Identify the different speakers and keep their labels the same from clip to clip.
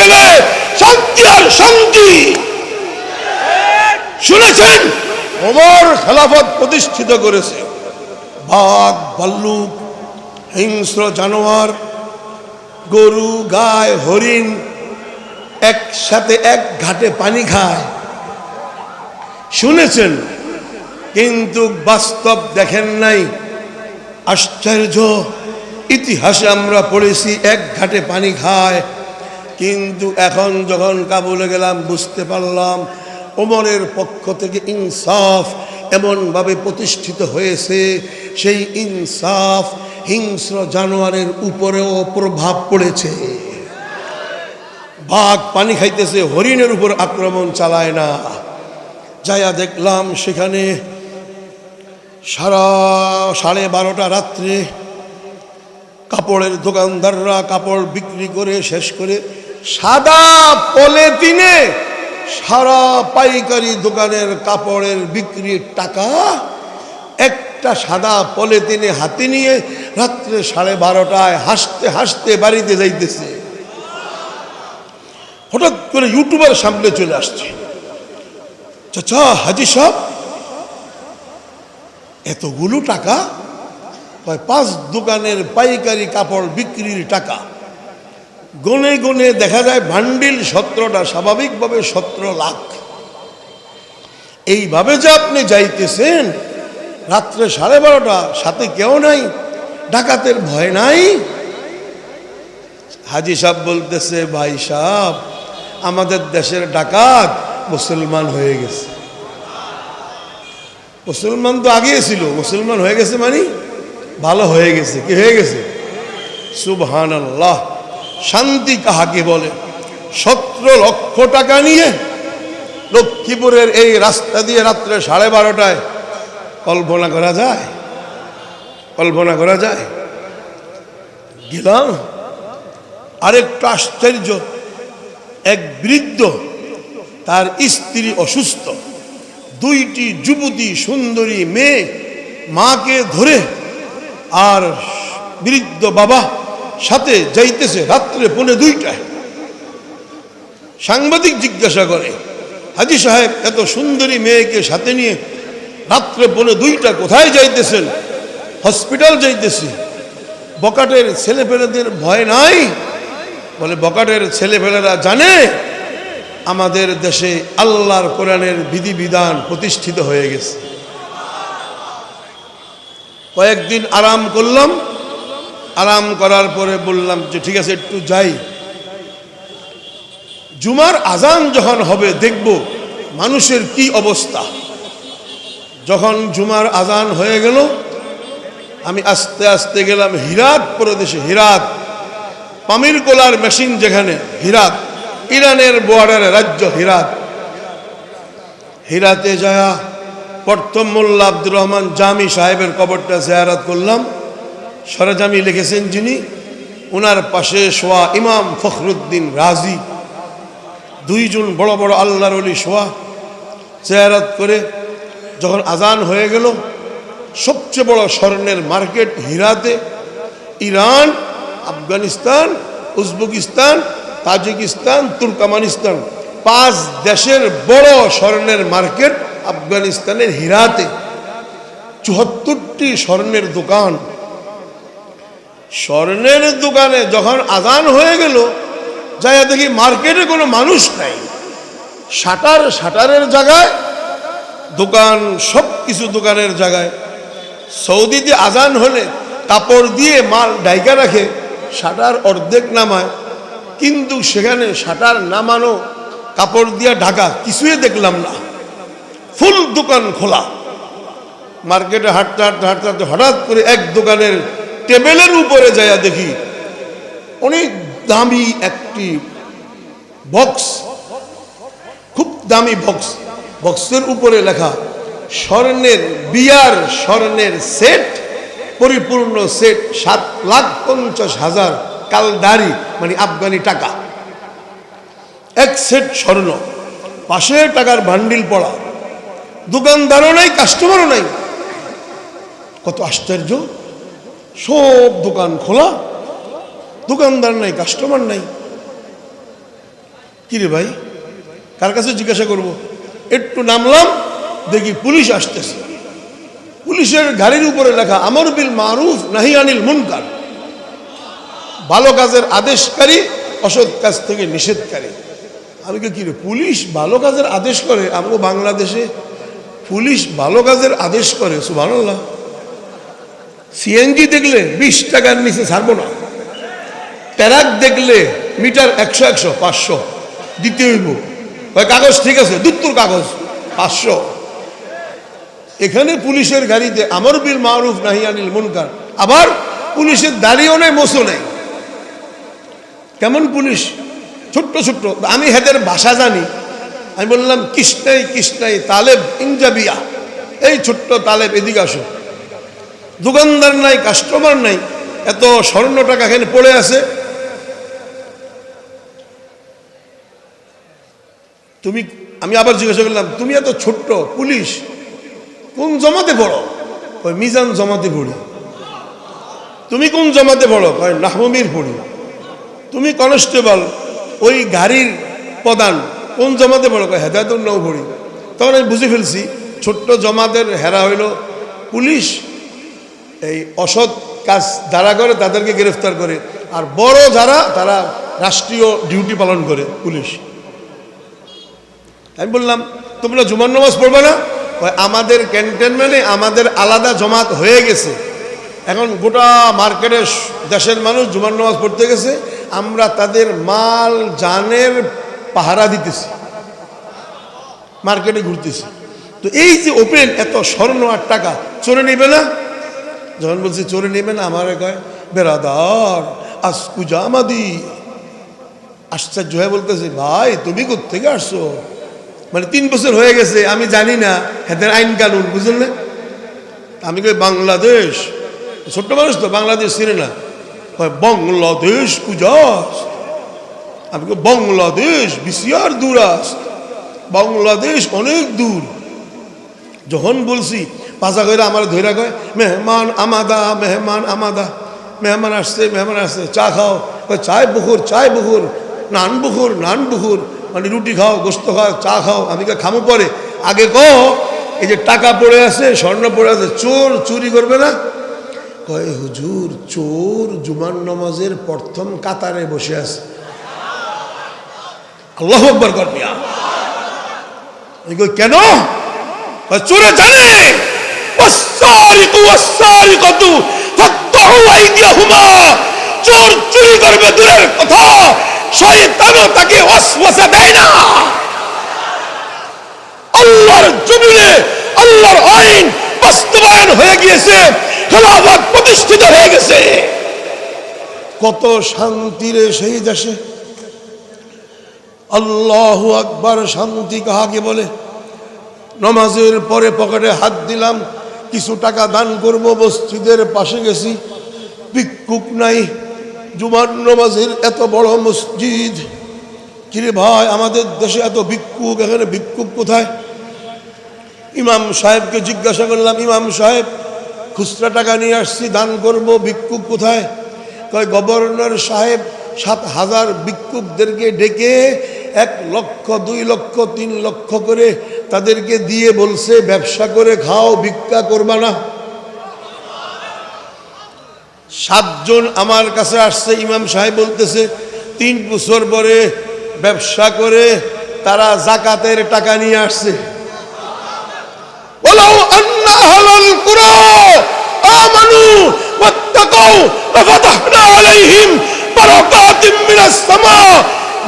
Speaker 1: গেলে শান্তি আর শান্তি। শুনেছেন? ওমর খেলাফত প্রতিষ্ঠিত করেছে। বাঘ, ভাল্লুক, হিংস্র জানোয়ার, গরু গায় হরিণ একসাথে এক ঘাটে পানি খায়। শুনেছেন? কিন্তু বাস্তব দেখেন নাই। আশ্চর্য, ইতিহাসে আমরা পড়েছি এক ঘাটে পানি খায় কিন্তু এখন যখন কাবুলে গেলাম, বুঝতে পারলাম ওমরের পক্ষ থেকে ইনসাফ এমনভাবে প্রতিষ্ঠিত হয়েছে। সেই ইনসাফ হিংস্র জানোয়ারের উপরেও প্রভাব পড়েছে। বাঘ পানি খাইতেছে, হরিণের উপর আক্রমণ চালায় না। যাইয়া দেখলাম সেখানে সারা সাড়ে বারোটা রাত্রে কাপড়ের দোকানদাররা কাপড় বিক্রি করে, শেষ করে সাদা পলিথিনে সারা পাইকারি দোকানের কাপড়ের বিক্রির টাকা একটা সাদা পলিথিনে হাতে নিয়ে রাত্রে সাড়ে বারোটায় হাসতে হাসতে বাড়িতে যাইতেছে। হঠাৎ করে ইউটিউবার সামনে চলে আসছে। চাচা, হাজি সাহেব, এতগুলো টাকা? পাঁচ দোকানের পাইকারি কাপড় বিক্রির টাকা। গনে গনে দেখা যায় ভান্ডিল সত্রটা স্বাভাবিকভাবে সতেরো লাখ এইভাবে যে আপনি যাইতেছেন, রাত্রে সাড়ে বারোটা, সাথে কেউ নাই, ডাকাতের ভয় নাই। হাজি সাহেব বলতেছে, ভাই সাহেব, আমাদের দেশের ডাকাত মুসলমান হয়ে গেছে। মুসলমান তো আগে ছিল, মুসলমান হয়ে গেছে মানে ভালো হয়ে গেছে, কি হয়ে গেছে? সুবহান আল্লাহ শান্তি কাহাকে বলে? সতেরো লক্ষ টাকা নিয়ে লক্ষ্মীপুরের এই রাস্তা দিয়ে রাত্রে সাড়ে বারোটায় কল্পনা করা যায়? কল্পনা করা যায়? গেলাম। আরেকটা আশ্চর্য, এক বৃদ্ধ, তার স্ত্রী অসুস্থ। দুইটি যুবতী সুন্দরী মেয়ে মাকে ধরে আর বৃদ্ধ বাবা সাথে যাইতেছে রাত্রে পৌনে দুইটায়। সাংবাদিক জিজ্ঞাসা করে, হাজি সাহেব, এত সুন্দরী মেয়েকে সাথে নিয়ে রাত্রে পৌনে দুইটা কোথায় যাইতেছেন? হসপিটাল যাইতেছি। বকাটের ছেলেপেলেদের ভয় নাই? বলে, বকাটের ছেলেপেলেরা জানে, আমাদের দেশে আল্লাহর কোরআনের বিধিবিধান প্রতিষ্ঠিত হয়ে গেছে। কয়েকদিন আরাম করলাম আরাম করার পরে বললাম যে, ঠিক আছে, একটু যাই। জুমার আজান যখন হবে, দেখব মানুষের কি অবস্থা। যখন জুমার আজান হয়ে গেল, আমি আস্তে আস্তে গেলাম হিরাত প্রদেশে, হিরাত। পামির কোলার মেশিন যেখানে, হিরাত। ইরানের বর্ডারে, রাজ্য হিরাত। হিরাতে যায়া প্রথম মোল্লা আব্দুর রহমান জামি সাহেবের কবরটা জিয়ারাত করলাম। সরজামি লিখেছেন যিনি ওনার পাশে শোয়া ইমাম ফখরুদ্দিন রাজি। দুইজন বড় বড় আল্লাহর অলি শোয়া জিয়ারাত করে যখন আজান হয়ে গেল, সবচেয়ে বড় স্বর্ণের market হিরাতে Iran, Afghanistan, Uzbekistan, Tajikistan, Turkmenistan, পাঁচ দেশের বড় স্বর্ণের মার্কেট আফগানিস্তানের হিরাতে। চুহাত্তরটি স্বর্ণের দোকান স্বর্ণের দোকানে যখন আজান হয়ে গেল যাই দেখি মার্কেটে কোনো মানুষ নাই। শাটার শাটারের জায়গায়, দোকান সব কিছু দোকানের জায়গায়। সৌদিতে আজান হলে কাপড় দিয়ে মাল ডাইকা রাখে, শাটার অর্ধেক নামায়। কিন্তু সেখানে শাটার নামানো, কাপড় দিয়ে ঢাকা কিছুই দেখলাম না। ফুল দোকান খোলা। মার্কেটে হাঁটতে হাঁটতে হাঁটতে হঠাৎ করে এক দোকানের টেবিলের উপরে যাইয়া দেখি অনেক দামি একটি বক্স, খুব দামি বক্স। বক্সের উপরে লেখা, স্বর্ণের বিয়ার, স্বর্ণের সেট, পরিপূর্ণ সেট, সাত লাখ পঞ্চাশ হাজার কালদারি মানে আফগানি টাকা। এক সেট স্বর্ণ, পাশে টাকার বান্ডিল পড়া। দোকানদারও নাই কাস্টমারও নাই। কত আশ্চর্য! সব দোকান খোলা। দোকানদার নাই কাস্টমার নাই। কি রে ভাই, কার কাছে জিজ্ঞাসা করব? একটু নামলাম, দেখি পুলিশ আসতেছে। পুলিশের গাড়ির উপরে লেখা, আমর বিল মারুফ নাহি আনিল মুনকার। ভালো কাজের আদেশকারী, অসৎ কাজ থেকে নিষেধকারী। আমি কে রে পুলিশ ভালো কাজের আদেশ করে? আমগো বাংলাদেশে পুলিশ ভালো কাজের আদেশ করে, সুবহানাল্লাহ। সিএনজি দেখলে বিশ টাকার নিচে ছাড়বো না। ট্যারাক দেখলে মিটার একশো একশো, পাঁচশো, দিতে হইব। কাগজ ঠিক আছে? দুত্তর কাগজ, পাঁচশো। এখানে পুলিশের গাড়িতে আমর বিল মারুফ নাহি আনিল মুনকার। আবার পুলিশের দাঁড়িয়েও নেই মোসো নেই। কেমন পুলিশ? ছোট্ট ছোট্ট। আমি হেদের ভাষা জানি। আমি বললাম কৃষ্ণাই কৃষ্ণাই তালেব ইঞ্জাবিয়া এই ছোট্ট তালেব, এদিকে আসো। দোকানদার নাই কাস্টমার নাই, এত স্বর্ণ টাকা এখানে পড়ে আছে। তুমি, আমি আবার জিজ্ঞাসা করলাম, তুমি এত ছোট্ট, পুলিশ, কোন জমাতে পড়ো? কয়, মিজান জমাতে পড়ি। তুমি কোন জমাতে পড়ো? কয় নাহমির পড়ি। তুমি কনস্টেবল, ওই গাড়ির প্রধান, কোন জমাতে পড়ো? কয় হেদায়তুল নৌ পড়ি। তখন আমি বুঝে ফেলছি, ছোট্ট জমাতের হেরা হইল পুলিশ এই অসৎ কাজ যারা করে তাদেরকে গ্রেফতার করে। আর বড় যারা, তারা রাষ্ট্রীয় ডিউটি পালন করে, পুলিশ। আমি বললাম, তোমরা জুমার নামাজ পড়বে না? আমাদের ক্যান্টনমেন্টে আমাদের আলাদা জমাত হয়ে গেছে। এখন গোটা মার্কেটে দেশের মানুষ জুমার নামাজ পড়তে গেছে। আমরা তাদের মাল, জানের পাহারা দিতেছি। মার্কেটে ঘুরতেছি। তো এই যে ওপেন, এত স্বর্ণ আর টাকা চলে নেবে না? যখন বলছি চোরে নেবে না আমার কয়, বেরাদার আসকুজা আমাদি আশ্চর্য হয়ে বলতেছে, ভাই, তুমি থেকে আসছো? মানে তিন বছর হয়ে গেছে, আমি জানি না হেদের আইন কানুন, বুঝলেন না? আমি কই, বাংলাদেশ? ছোট্ট মানুষ তো, বাংলাদেশ চিনে না। কয়, বাংলাদেশ কুজাস। আমি কই, বাংলাদেশ বিশিয়ার দূর আস বাংলাদেশ অনেক দূর। যখন বলছি পাশা করে আমার ধৈরা কয়, মেহমান আমাদা মেহমান আমাদা, মেহমান আসছে মেহমান আসছে, চা খাও। চায় বুকুর চায় বুকুর নান বুকুর নান বুকুর মানে রুটি খাও, গোস্ত খাও, চা খাও, আমি কে খামো পরে। আগে কহ এই যে টাকা পড়ে আছে, স্বর্ণ পড়ে আছে, চোর চুরি করবে না? কয়, হুজুর, চোর জুমান নামাজের প্রথম কাতারে বসে আছে। আল্লাহ আকবর কই, কেন? চোরে জানে। চোর চুরি করবে দূরের কথা। শয়তানও তাকে অশ্বাসা দেয় না। আল্লাহর জমিনে, আল্লাহর আইন বাস্তবায়ন হয়ে গিয়েছে, খেলাফত প্রতিষ্ঠিত হয়ে গেছে। কত শান্তির সেই দেশে। আল্লাহ আকবার শান্তি কাহাকে বলে? নমাজের পরে পকেটে হাত দিলাম, কিছু টাকা দান করব, মসজিদের পাশে গেছি। ভিক্ষুক নাই, জুমার নমাজের এত বড় মসজিদ। কিরে ভাই, আমাদের দেশে এত ভিক্ষুক, এখানে ভিক্ষুক কোথায়? ইমাম সাহেবকে জিজ্ঞাসা করলাম, ইমাম সাহেব, খুচরা টাকা নিয়ে আসছি, দান করব, ভিক্ষুক কোথায়? কয়, গভর্নর সাহেব, সাত হাজার ভিক্ষুকদেরকে ডেকে এক লক্ষ, দুই লক্ষ, তিন লক্ষ করে তাদেরকে দিয়ে বলছে, ব্যবসা করে খাও, ভিক্ষা করবা না। সাতজন আমার কাছে আসছে, ইমাম সাহেব বলতেছে, তিন বছর পরে ব্যবসা করে তারা জাকাতের টাকা নিয়ে আসছে।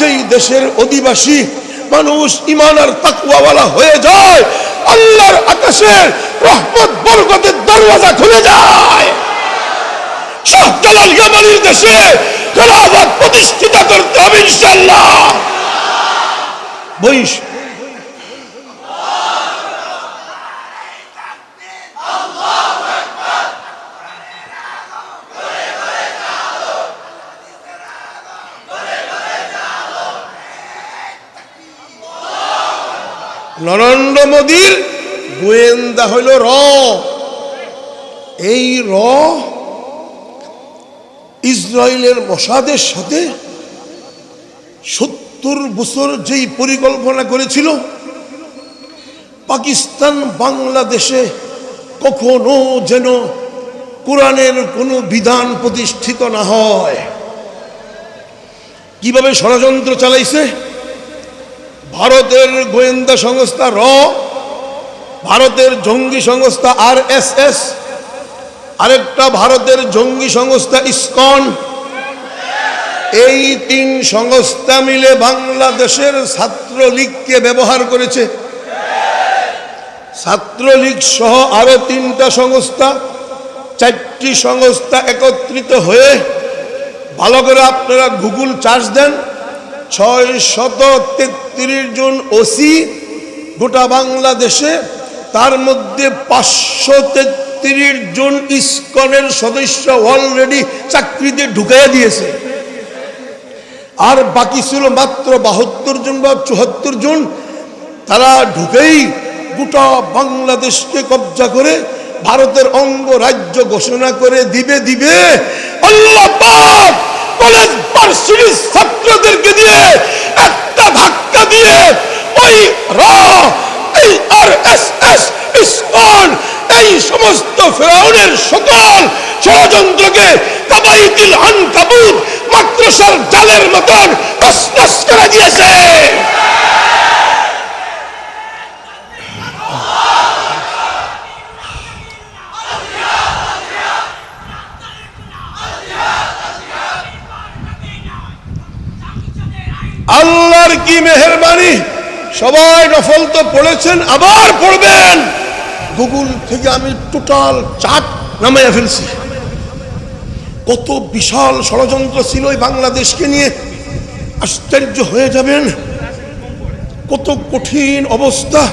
Speaker 1: যেই দেশের অধিবাসী মানুষ ইমান আর তাকুয়াওয়ালা হয়ে যায়, আল্লাহর আকাশের রহমত বরকতের দরওয়াজা খুলে যায়। শাহজালাল প্রতিষ্ঠিত করতে হবে নরেন্দ্র মোদীর গোয়েন্দা হইল র। এই র ইসরায়েলের মশাদের সাথে সত্তর বছর যেই পরিকল্পনা করেছিল, পাকিস্তান বাংলাদেশে কখনো যেন কোরআনের কোনো বিধান প্রতিষ্ঠিত না হয়। কীভাবে ষড়যন্ত্র চালাইছে? ভারতের গোয়েন্দা সংস্থা র, ভারতের জঙ্গি সংস্থা আর এস এস আরেকটা ভারতের জঙ্গি সংস্থা ইসকন। এই তিন সংস্থা মিলে বাংলাদেশের ছাত্রলীগকে ব্যবহার করেছে। ছাত্রলীগ সহ আরও তিনটা সংস্থা, চারটি সংস্থা একত্রিত হয়ে, ভালো করে আপনারা গুগল চার্জ দেন। ছয় শত তেত্রিশ জন ওসি গোটা বাংলাদেশে, তার মধ্যে পাঁচশো তেত্রিশ জন ইস্কনের সদস্য অলরেডি চাকরিতে ঢুকাইয়া দিয়েছে। আর বাকি ছিল মাত্র বাহাত্তর জন বা চুয়াত্তর জন, তারা ঢুকেই গোটা বাংলাদেশকে কবজা করে ভারতের অঙ্গ রাজ্য ঘোষণা করে দিবে দিবে। আল্লাহ কলেজ ভার্সিটির ছাত্রদেরকে দিয়ে একটা ধাক্কা দিয়ে ওই র, এই আর এস এস ইসকন এই সমস্ত ফেরাউনের সকল ষড়যন্ত্রকে কাবাইতিল আনকাবুত মাদ্রাসার জালের মতন তসনস করে দিয়েছে আল্লাহর কি মেহরবানি সবাই নফল তো পড়েছেন, আবার পড়বেন। গুগল থেকে আমি টোটাল চাট নামাইয়া ফেলছি। কত বিশাল ষড়যন্ত্র ছিল এই বাংলাদেশকে নিয়ে। আশ্চর্য হয়ে যাবেন। কত কঠিন অবস্থা।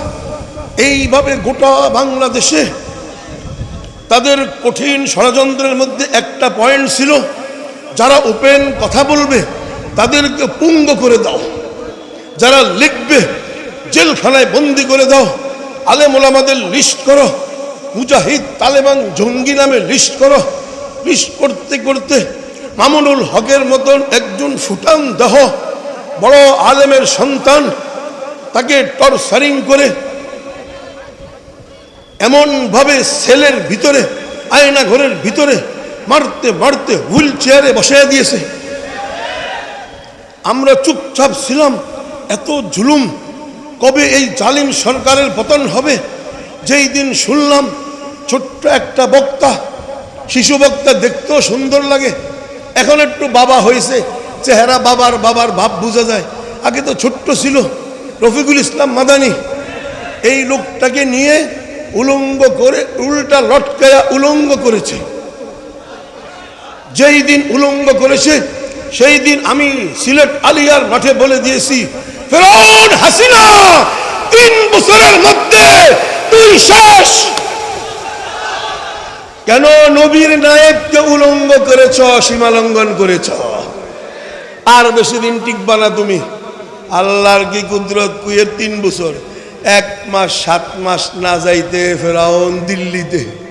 Speaker 1: এইভাবে গোটা বাংলাদেশে তাদের কঠিন ষড়যন্ত্রের মধ্যে একটা পয়েন্ট ছিল, যারা ওপেন কথা বলবে, তাদেরকে পুঙ্গ করে দাও। যারা লিখবে জেলখানায় বন্দি করে দাও। আলেম ওলামাদের লিস্ট করো। মুজাহিদ তালেবান জঙ্গি নামে লিস্ট করো। লিস্ট করতে করতে মামুনুল হকের মতন একজন ফুটান দেহ, বড় আলেমের সন্তান, তাকে টর্চারিং করে এমনভাবে সেলের ভিতরে, আয়না ঘরের ভিতরে মারতে মারতে হুইল চেয়ারে বসাইয়া দিয়েছে। আমরা চুপচাপ ছিলাম। এত জুলুম কবে এই জালিম সরকারের পতন হবে? যেই দিন শুনলাম ছোট্ট একটা বক্তা, শিশু বক্তা দেখতেও সুন্দর লাগে। এখন একটু বাবা হয়েছে, চেহারা বাবার বাবার ভাব বোঝা যায়। আগে তো ছোট্ট ছিল, রফিকুল ইসলাম মাদানি। এই লোকটাকে নিয়ে উলঙ্গ করে, উল্টা লটকায়া উলঙ্গ করেছে। যেই দিন উলঙ্গ করেছে, সেই দিন আমি সিলেট আলিয়ার মাঠে বলে দিয়েছি ফেরাউন হাসিনা, তিন বছরের মধ্যে তুই শেষ। কেন নবীর নায়েবকে উলঙ্গ করেছ, সীমালঙ্ঘন করেছ? আর বেশি দিন টিকবা না তুমি। আল্লাহর কি কুদরত, কুয়ের তিন বছর। এক মাস, সাত মাস না যাইতে ফেরাউন দিল্লিতে।